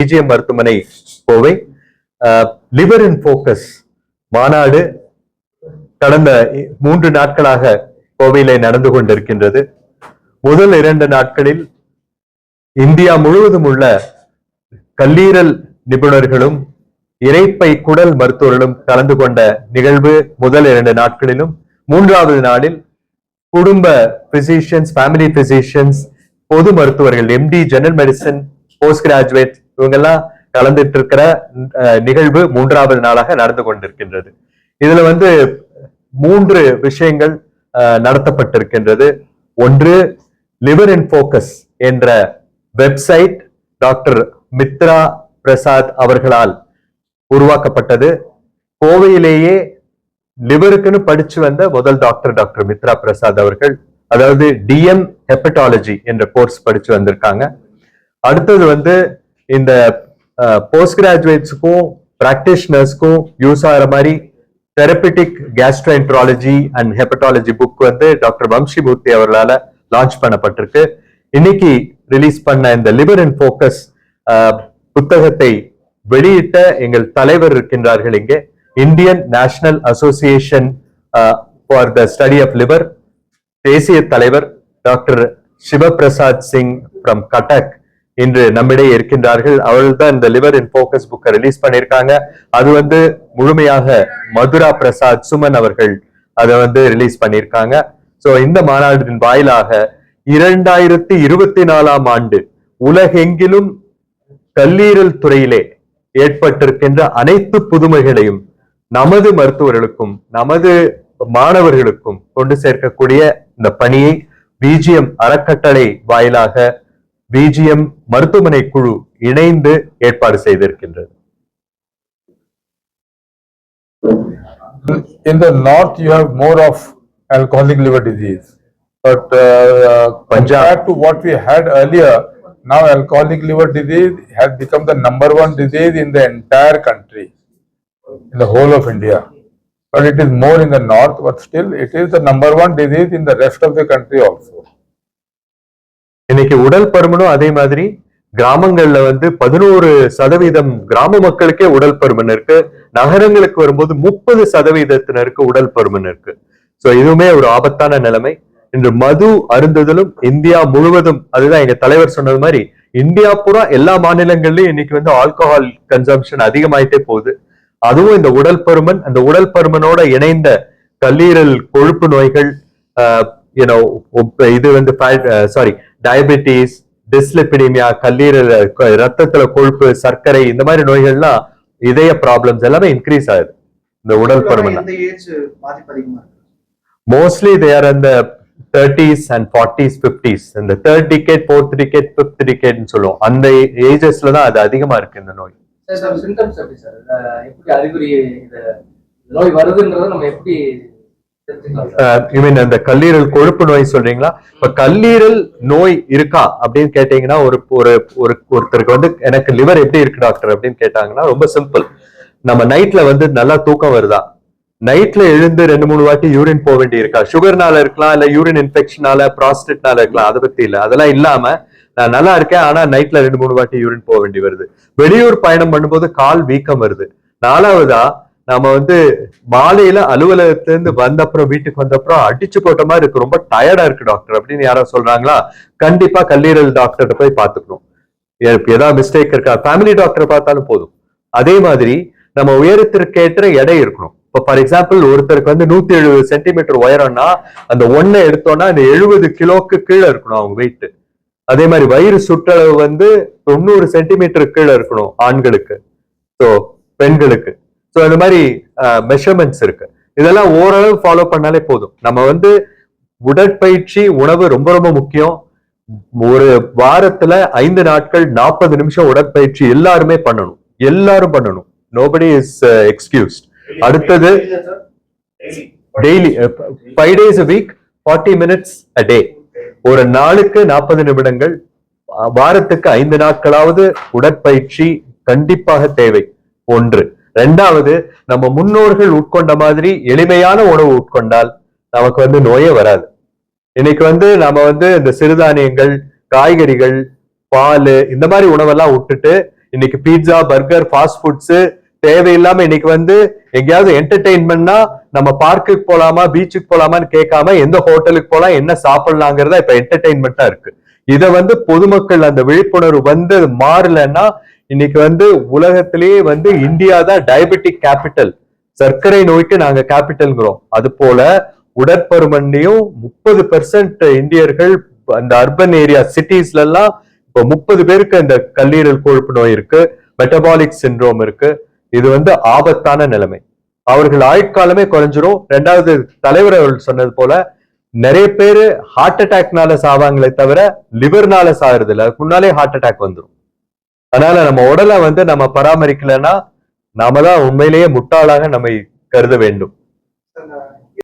விஜய மருத்துவமனை Kovai. Liver in focus மாநாடு கடந்த மூன்று நாட்களாக கோவையிலே நடந்து கொண்டிருக்கின்றது. முதல் இரண்டு நாட்களில் இந்தியா முழுவதும் உள்ள கல்லீரல் நிபுணர்களும் இறைப்பை குடல் மருத்துவர்களும் கலந்து கொண்ட நிகழ்வு முதல் இரண்டு நாட்களிலும். மூன்றாவது நாளில் குடும்ப பிசிஷியன்ஸ் ஃபேமிலி பிசிஷியன்ஸ் பொது மருத்துவர்கள் MD general medicine post graduate இவங்கெல்லாம் கலந்துட்டு இருக்கிற அஹ், நிகழ்வு மூன்றாவது நாளாக நடந்து கொண்டிருக்கின்றது. இதுல வந்து மூன்று விஷயங்கள் நடத்தப்பட்டிருக்கின்றது. ஒன்று லிவர் இன் ஃபோக்கஸ் என்ற வெப்சைட் டாக்டர் மித்ரா பிரசாத் அவர்களால் உருவாக்கப்பட்டது. கோவையிலேயே லிவருக்குன்னு படிச்சு வந்த முதல் டாக்டர் டாக்டர் மித்ரா பிரசாத் அவர்கள் அதாவது டிஎம் ஹெப்படாலஜி என்ற கோர்ஸ் படிச்சு வந்திருக்காங்க. அடுத்தது வந்து இந்த போஸ்ட் கிராஜுவேட்ஸுக்கும் ப்ராக்டிஷனர்ஸ்க்கும் யூஸ் ஆகிற மாதிரி therapeutic gastroenterology and hepatology book வந்து டாக்டர் வம்சிமூர்த்தி அவர்களால் லான்ச் பண்ணப்பட்டிருக்கு. இன்னைக்கு ரிலீஸ் பண்ண இந்த லிவர் அண்ட் ஃபோக்கஸ் புத்தகத்தை வெளியிட்ட எங்கள் தலைவர் இருக்கின்றார்கள் இங்கே. Indian national association for the study of liver தேசிய தலைவர் டாக்டர் சிவபிரசாத் சிங் ஃப்ரம் கட்டக் இன்று நம்மிடையே இருக்கின்றார்கள். அவர்கள் தான் இந்த லிவர் இன் போக்கஸ் புக்கை ரிலீஸ் பண்ணியிருக்காங்க. அது வந்து முழுமையாக மதுரா பிரசாத் சுமன் அவர்கள் அதை வந்து ரிலீஸ் பண்ணியிருக்காங்க. சோ இந்த மாநாட்டின் வாயிலாக இரண்டாயிரத்தி இருபத்தி நாலாம் ஆண்டு உலகெங்கிலும் கல்லீரல் துறையிலே ஏற்பட்டிருக்கின்ற அனைத்து புதுமைகளையும் நமது மருத்துவர்களுக்கும் நமது மாணவர்களுக்கும் கொண்டு சேர்க்கக்கூடிய இந்த பணியை பிஜிஎம் அறக்கட்டளை வாயிலாக பிஜிஎம் மருத்துவமனை குழு இணைந்து ஏற்பாடு செய்திருக்கின்றது In the north, you have more of alcoholic liver disease. But uh, compared to what we had earlier, now alcoholic liver disease has become the number one disease in the entire country, in the whole of India. But it is more in the north, but still it is the number one disease in the rest of the country also. இன்னைக்கு உடல் பருமனும் அதே மாதிரி கிராமங்கள்ல வந்து பதினோரு சதவீதம் கிராம மக்களுக்கே உடல் பருமன் இருக்கு. நகரங்களுக்கு வரும்போது முப்பது சதவீதத்தினருக்கு உடல் பருமன் இருக்கு. சோ இதுவுமே ஒரு ஆபத்தான நிலைமை. இன்று மது அருந்துதலும் இந்தியா முழுவதும் அதுதான் எங்க தலைவர் சொன்னது மாதிரி இந்தியா பூரா எல்லா மாநிலங்கள்லயும் இன்னைக்கு வந்து ஆல்கஹால் கன்சம்ஷன் அதிகமாயிட்டே போகுது. அதுவும் இந்த உடல் பருமன் அந்த உடல் பருமனோட இணைந்த கல்லீரல் கொழுப்பு நோய்கள் இது வந்து சாரி டயபெட்டிஸ் டிஸ்லிபிடிமியா கல்லீரல் ரத்தத்துல கொழுப்பு சர்க்கரை இந்த மாதிரி நோய்கள்லாம் இதய ப்ராப்ளம்ஸ் எல்லாமே இன்க்ரீஸ் ஆகுது. இந்த உடல் பருமன் மோஸ்ட்லி தேர் அந்த தேர்ட்டிஸ் அண்ட் ஃபார்ட்டிஸ் பிப்டிஸ் இந்த third decade fourth decade fifth டிகேட்னு சொல்லுவோம். அந்த ஏஜஸ்ல தான் அது அதிகமா இருக்கு இந்த நோய். சார் சிம்டம்ஸ் எப்படி சார்? அஹ் எப்படி அறிகுறி இது நோய் வருதுன்றதை நம்ம எப்படி Uh, மீன் அந்த கல்லீரல் கொழுப்பு நோய் சொல்றீங்களா? இப்ப கல்லீரல் நோய் இருக்கா அப்படின்னு கேட்டீங்கன்னா ஒரு ஒரு ஒருத்தருக்கு வந்து எனக்கு லிவர் எப்படி இருக்கு டாக்டர் அப்படின்னு கேட்டாங்கன்னா ரொம்ப சிம்பிள் நம்ம நைட்ல வந்து நல்லா தூக்கம் வருதா? நைட்ல எழுந்து ரெண்டு மூணு வாட்டி யூரின் போக வேண்டி இருக்கா? சுகர்னால இருக்கலாம் இல்ல யூரின் இன்ஃபெக்ஷனால ப்ராஸ்டேட்னால இருக்கலாம் அதை பத்தி இல்ல. அதெல்லாம் இல்லாம நான் நல்லா இருக்கேன் ஆனா நைட்ல ரெண்டு மூணு வாட்டி யூரின் போக வேண்டி வருது. வெளியூர் பயணம் பண்ணும்போது கால் வீக்கம் வருது. நாலாவதா நாம வந்து மாலையில அலுவலகத்துல இருந்து வந்த அப்புறம் வீட்டுக்கு வந்த அப்புறம் அடிச்சு போட்ட மாதிரி இருக்கு. ரொம்ப டயர்டா இருக்கு டாக்டர் அப்படின்னு யாரா சொல்றாங்களா? கண்டிப்பா கல்லீரல் டாக்டர்கிட்ட போய் பாத்துக்கணும் ஏதாவது மிஸ்டேக் இருக்கா? ஃபேமிலி டாக்டர் பார்த்தாலும் போதும். அதே மாதிரி நம்ம உயரத்திற்கேற்ற எடை இருக்கணும். இப்போ ஃபார் எக்ஸாம்பிள் ஒருத்தருக்கு வந்து நூத்தி எழுபது சென்டிமீட்டர் உயரம்னா அந்த ஒன்னை எடுத்தோம்னா அந்த எழுபது கிலோக்கு கீழே இருக்கணும் அவங்க வெயிட் அதே மாதிரி வயிறு சுற்றளவு வந்து தொண்ணூறு சென்டிமீட்டர் கீழே இருக்கணும் ஆண்களுக்கு. ஸோ பெண்களுக்கு. ஸோ இந்த மாதிரி மெஷர்மெண்ட்ஸ் இருக்கு. இதெல்லாம் ஓரளவு ஃபாலோ பண்ணாலே போதும். நம்ம வந்து உடற்பயிற்சி உணவு ரொம்ப ரொம்ப முக்கியம். ஒரு வாரத்துல ஐந்து நாட்கள் நாற்பது நிமிஷம் உடற்பயிற்சி எல்லாருமே பண்ணணும். எல்லாரும் பண்ணணும். நோபடி இஸ் எக்ஸ்கியூஸ்ட் அடுத்தது daily five days a week forty minutes a day ஒரு நாளுக்கு நாற்பது நிமிடங்கள். வாரத்துக்கு ஐந்து நாட்களாவது உடற்பயிற்சி கண்டிப்பாக தேவை. ஒன்று. ரெண்டாவது நம்ம முன்னோர்கள் உட்கொண்ட மாதிரி எளிமையான உணவு உட்கொண்டால் நமக்கு வந்து நோயே வராது. இன்னைக்கு வந்து நாம வந்து இந்த சிறுதானியங்கள் காய்கறிகள் பால் இந்த மாதிரி உணவெல்லாம் விட்டுட்டு இன்னைக்கு பீட்சா பர்கர் ஃபாஸ்ட் ஃபுட்ஸ் தேவையில்லாம இன்னைக்கு வந்து எங்கேயாவது என்டர்டெயின்மெண்ட்னா நம்ம பார்க்குக்கு போலாமா பீச்சுக்கு போலாமான்னு கேட்காம எந்த ஹோட்டலுக்கு போலாம் என்ன சாப்பிடலாங்கிறதா இப்ப என்டர்டெயின்மெண்ட்டா இருக்கு. இதை வந்து பொதுமக்கள் அந்த விழிப்புணர்வு வந்து மாறலன்னா இன்னைக்கு வந்து உலகத்திலேயே வந்து இந்தியா தான் டயபெட்டிக் கேபிட்டல் சர்க்கரை நோய்க்கு நாங்க கேபிட்டல்ங்கிறோம் அது போல உடற்பருமன்லையும் முப்பது பெர்சன்ட் இந்தியர்கள் அந்த அர்பன் ஏரியா சிட்டிஸ்ல எல்லாம் இப்போ முப்பது பேருக்கு இந்த கல்லீரல் கொழுப்பு நோய் இருக்கு. மெட்டபாலிக் சிண்ட்ரோம் இருக்கு. இது வந்து ஆபத்தான நிலைமை. அவர்கள் ஆயுட்காலமே குறைஞ்சிரும். ரெண்டாவது தலைவர் அவர்கள் சொன்னது போல நிறைய பேரு ஹார்ட் அட்டாக்னால சாவாங்களே தவிர லிவர்னால சாகுறது இல்லை அதுக்கு முன்னாலே ஹார்ட் அட்டாக் வந்துடும் அதனால நம்ம உடலை வந்து நம்ம பராமரிக்கலன்னா நாம தான் உண்மையிலேயே முட்டாளாக நம்மை கருத வேண்டும்.